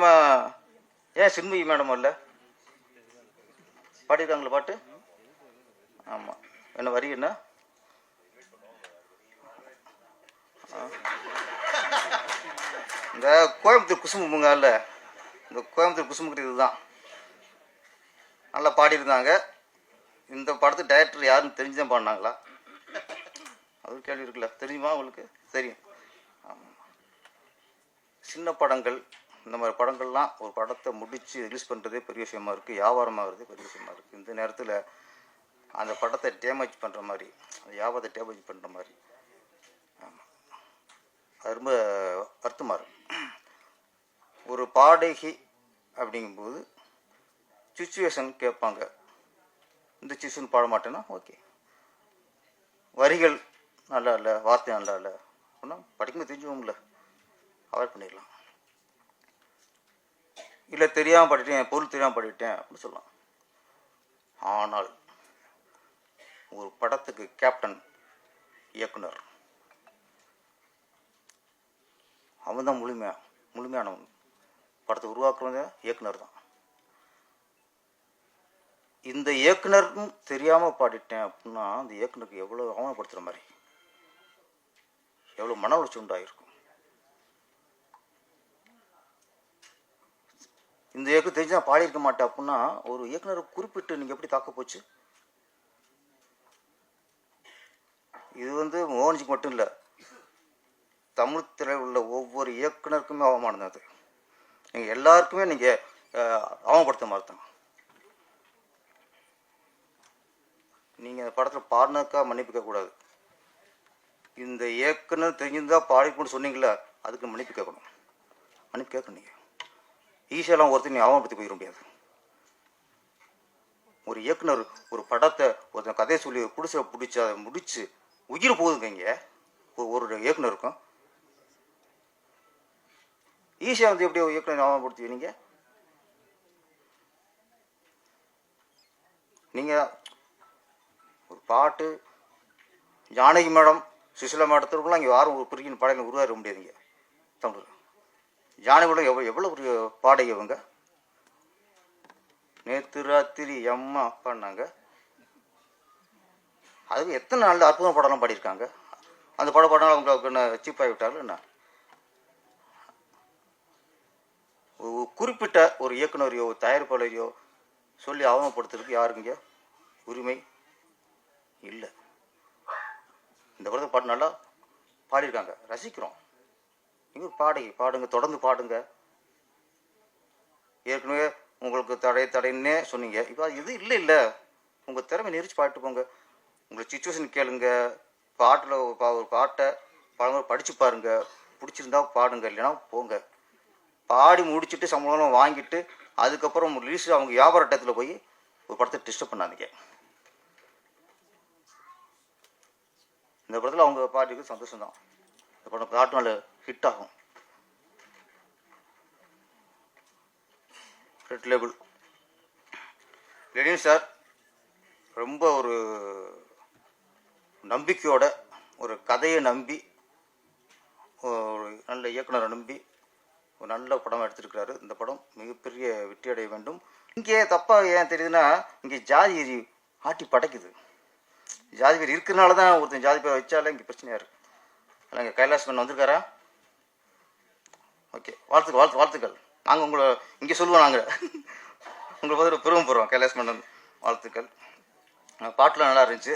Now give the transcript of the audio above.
முக்கியமாக ஏன் சின்மயி மேடம் இல்லை பாடியிருக்காங்களா பாட்டு? ஆமாம் என்ன வரி என்ன? இந்த கோயம்புத்தூர் குசும்புங்க இல்ல இந்த கோயம்புத்தூர் குசும்புக்கு இதுதான். நல்லா பாடியிருந்தாங்க. இந்த படத்து டைரக்டர் யாருன்னு தெரிஞ்சுதான் பாடினாங்களா? அது கேள்வி இருக்குல்ல. தெரியுமா உங்களுக்கு? தெரியும். ஆமாம் சின்ன படங்கள். இந்த மாதிரி படங்கள்லாம் ஒரு படத்தை முடித்து ரிலீஸ் பண்ணுறதே பெரிய விஷயமா இருக்குது வியாபாரமாகிறதே பெரிய விஷயமா இருக்குது இந்த நேரத்தில் அந்த படத்தை டேமேஜ் பண்ணுற மாதிரி அந்த வியாபாரத்தை டேமேஜ் பண்ணுற மாதிரி. ஆமாம் அது ரொம்ப வருத்தமாக இருக்கும் ஒரு பாடகி அப்படிங்கும்போது சுச்சுவேஷன் கேட்பாங்க. இந்த சுச்சுவேஷன் பாட மாட்டேன்னா ஓகே வரிகள் நல்லா இல்லை வார்த்தை நல்லா இல்லை அப்படின்னா படிக்கும்போது தெரிஞ்சுவோம்ல அவாய்ட் பண்ணிடலாம். இல்லை தெரியாமல் படிட்டேன் பொருள் தெரியாமல் படிட்டேன் அப்படின்னு சொல்லலாம் ஆனால் ஒரு படத்துக்கு கேப்டன் இயக்குனர். அவன் தான் முழுமையா முழுமையானவன். படத்தை உருவாக்குறவங்க இயக்குனர் தான். இந்த இயக்குனர்னு தெரியாமல் பாடிட்டேன் அப்படின்னா அந்த இயக்குனருக்கு எவ்வளோ அவமானப்படுத்துகிற மாதிரி எவ்வளோ மன உளைச்சி உண்டாயிருக்கும். இந்த இயக்கம் தெரிஞ்சு நான் பாடியிருக்க மாட்டேன் அப்படின்னா ஒரு இயக்குனரை குறிப்பிட்டு நீங்கள் எப்படி தாக்க போச்சு? இது வந்து மோகன்ஜிக்கு மட்டும் இல்லை தமிழ் திரையில் உள்ள ஒவ்வொரு இயக்குனருக்குமே அவமானம் அது. நீங்கள் எல்லாருக்குமே நீங்கள் அவமப்படுத்த மாதிரி தான். நீங்கள் அந்த படத்தில் பாடினாக்கா மன்னிப்பு கேட்கக்கூடாது. இந்த இயக்குனர் தெரிஞ்சிருந்தால் பாடிக்கணும்னு சொன்னீங்களே அதுக்கு மன்னிப்பு கேட்கணும். மன்னிப்பு கேட்கணும் நீங்கள் ஈஸியெல்லாம் ஒருத்தர் நீ அவமானப்படுத்தி போயிட முடியாது ஒரு இயக்குனர் ஒரு படத்தை ஒருத்தன் கதையை சொல்லி குடிசை பிடிச்சி அதை முடிச்சு உயிர் போகுதுங்க இங்கே. ஒரு ஒரு இயக்குனருக்கும். ஈஸியாக வந்து எப்படி ஒரு இயக்குனர் ஞாபகப்படுத்தி நீங்கள் நீங்கள் ஒரு பாட்டு ஜானகி மேடம் சுசிலா மேடத்திற்குலாம் இங்கே யாரும் ஒரு பிரிக்கின் பாடல்கள் உருவாக்க முடியாதுங்க. தமிழ். ஜானகி எவ்வளோ எவ்வளோ ஒரு பாடகி இவங்க? நேற்று ராத்திரி அம்மா பாடினாங்க அதுக்கு எத்தனை நாளில் அற்புதம் படம்லாம் பாடியிருக்காங்க? அந்த படம் பாடம் அவங்களுக்கு என்ன சீப்பாகி விட்டாலும் என்ன? ஒரு குறிப்பிட்ட ஒரு இயக்குனரையோ தயாரிப்பாளரையோ சொல்லி அவமப்படுத்துறதுக்கு யாருங்க உரிமை இல்லை. இந்த படத்தை பாட்டு நல்லா பாடியிருக்காங்க. ரசிக்கிறோம். பாடி பாடுங்க தொடர்ந்து பாடுங்க. ஏற்கனவே உங்களுக்கு தடை தடைன்னே சொன்னீங்க. இப்போ இது இல்லை இல்லை. உங்கள் திறமை நெரிச்சு பாட்டு போங்க. உங்களை சுச்சுவேஷன் கேளுங்க. பாட்டில் ஒரு பா ஒரு பாட்டை பழங்க படித்து பாருங்க. பிடிச்சிருந்தா பாடுங்க இல்லைன்னா போங்க. பாடி முடிச்சுட்டு சம்பளம் வாங்கிட்டு அதுக்கப்புறம் ரிலீஸ் அவங்க வியாபார டயத்தில் போய் ஒரு படத்தை டிஸ்டர்ப் பண்ணாதீங்க. இந்த படத்தில் அவங்க பாட்டுக்கு சந்தோஷம் தான் இந்த படம் பாட்டு நாள் ஹிட் ஆகும். ரெட் லேபிள் லெனின் சார் ரொம்ப ஒரு நம்பிக்கையோட ஒரு கதையை நம்பி ஒரு நல்ல இயக்குனரை நம்பி ஒரு நல்ல படம் எடுத்திருக்கிறாரு. இந்த படம் மிகப்பெரிய வெற்றி அடைய வேண்டும். இங்கே தப்பாக ஏன் தெரியுதுன்னா இங்கே ஜாதி வெறி ஆட்டி படைக்குது. ஜாதி பேர் இருக்கிறனால தான் ஒருத்தன் ஜாதி பேர் வச்சாலே இங்கே பிரச்சனையாக இருக்குது இங்கே கைலாஷ் மன் வந்திருக்காரா? ஓகே வாழ்த்துக்கள் வாழ்த்து வாழ்த்துக்கள். நாங்கள் உங்களை இங்கே சொல்லுவோம் நாங்கள் உங்களை பார்த்து பெருமை போகிறோம் கைலாஷ் மன்னன் வாழ்த்துக்கள். பாட்டுலாம் நல்லா இருந்துச்சு.